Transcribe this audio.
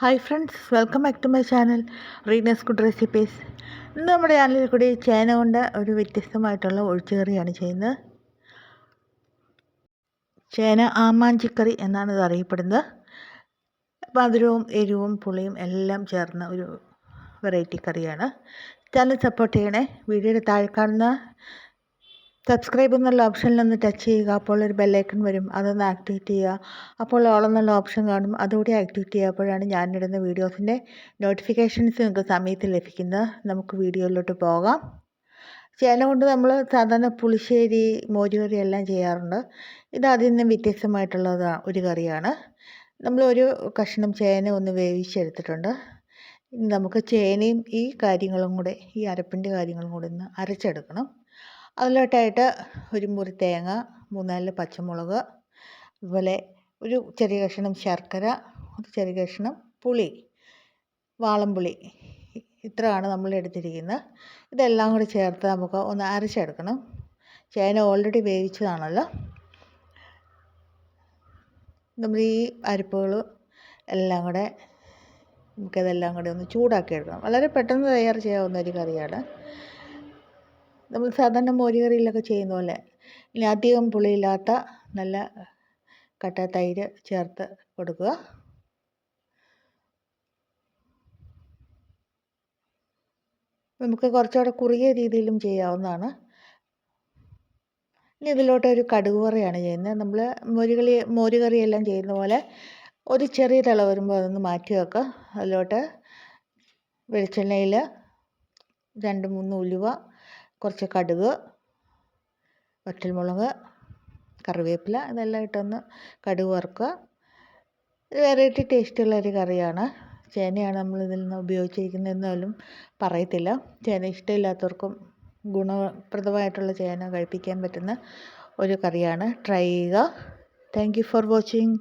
Hi friends welcome back to my channel Reena's good recipes ഇന്ന് നമ്മുടെ ചാനലിൽ കൂടി ചേന കൊണ്ട് ഒരു വ്യത്യസ്തമായിട്ടുള്ള ഒഴിച്ചുകറിയാണ് ചെയ്യുന്നത്. ചേന ആമാഞ്ചിക്കറി എന്നാണ് ഇത് അറിയപ്പെടുന്നത്. മധുരവും എരിവും പുളിയും എല്ലാം ചേർന്ന ഒരു വെറൈറ്റി കറിയാണ്. ചാനൽ സപ്പോർട്ട് ചെയ്യണേ. വീഡിയോയുടെ താഴെ കാണുന്ന സബ്സ്ക്രൈബ് എന്നുള്ള ഓപ്ഷനിൽ ഒന്ന് ടച്ച് ചെയ്യുക. അപ്പോൾ ഒരു ബെല്ലൈക്കൺ വരും. അതൊന്ന് ആക്ടിവേറ്റ് ചെയ്യുക. അപ്പോൾ ഓൾ എന്നുള്ള ഓപ്ഷൻ കാണും. അതുകൂടി ആക്ടിവേറ്റ് ചെയ്യുമ്പോഴാണ് ഞാനിടുന്ന വീഡിയോസിന്റെ നോട്ടിഫിക്കേഷൻസ് നിങ്ങൾക്ക് സമയത്ത് ലഭിക്കുന്നത്. നമുക്ക് വീഡിയോയിലോട്ട് പോകാം. ചേന കൊണ്ട് നമ്മൾ സാധാരണ പുളിശ്ശേരി മോരുകറി എല്ലാം ചെയ്യാറുണ്ട്. ഇത് അതിൽ നിന്നും വ്യത്യസ്തമായിട്ടുള്ള ഒരു കറിയാണ്. നമ്മൾ ഒരു കഷ്ണം ചേന ഒന്ന് വേവിച്ചെടുത്തിട്ടുണ്ട്. നമുക്ക് ചേനയും ഈ കാര്യങ്ങളും കൂടെ ഈ അരപ്പിന്റെ കാര്യങ്ങളും കൂടെ ഒന്ന് അരച്ചെടുക്കണം. അതിലോട്ടായിട്ട് ഒരു മുറി തേങ്ങ മൂന്നാൽ പച്ചമുളക് അതുപോലെ ഒരു ചെറിയ കഷ്ണം ശർക്കര ഒരു ചെറിയ കഷ്ണം പുളി വാളംപുളി ഇത്രയാണ് നമ്മൾ എടുത്തിരിക്കുന്നത്. ഇതെല്ലാം കൂടി ചേർത്ത് നമുക്ക് ഒന്ന് അരച്ചെടുക്കണം. ചേന ഓൾറെഡി വേവിച്ചതാണല്ലോ. നമ്മൾ ഈ അരിപ്പുകൾ എല്ലാം കൂടെ നമുക്കതെല്ലാം കൂടി ഒന്ന് ചൂടാക്കി എടുക്കണം. വളരെ പെട്ടെന്ന് തയ്യാർ ചെയ്യാവുന്ന ഒരു കറിയാണ്. നമ്മൾ സാധാരണ മോര് കറിയിലൊക്കെ ചെയ്യുന്ന പോലെ ഇനി അധികം പുളിയില്ലാത്ത നല്ല കട്ട തൈര് ചേർത്ത് കൊടുക്കുക. നമുക്ക് കുറച്ചുകൂടെ കുറുകിയ രീതിയിലും ചെയ്യാവുന്നതാണ്. ഇനി ഇതിലോട്ട് ഒരു കടുക് വറയാണ് ചെയ്യുന്നത്. നമ്മൾ മോരുകളി മോരുകറിയെല്ലാം ചെയ്യുന്ന പോലെ ഒരു ചെറിയ തിള വരുമ്പോൾ അതൊന്ന് മാറ്റി വെക്കുക. അതിലോട്ട് വെളിച്ചെണ്ണയിൽ രണ്ട് മൂന്ന് ഉലുവ കുറച്ച് കടുക് വറ്റൽമുളക് കറിവേപ്പില ഇതെല്ലാം ഇട്ടൊന്ന് കടുക് വറുക്കുക. വെറൈറ്റി ടേസ്റ്റുള്ള ഒരു കറിയാണ്. ചേനയാണ് നമ്മൾ ഇതിൽ നിന്ന് ഉപയോഗിച്ചിരിക്കുന്നതെന്നാലും പറയത്തില്ല. ചേന ഇഷ്ടമില്ലാത്തവർക്കും ഗുണപ്രദമായിട്ടുള്ള ചേന കഴിപ്പിക്കാൻ പറ്റുന്ന ഒരു കറിയാണ്. ട്രൈ ചെയ്യുക. Thank you for watching.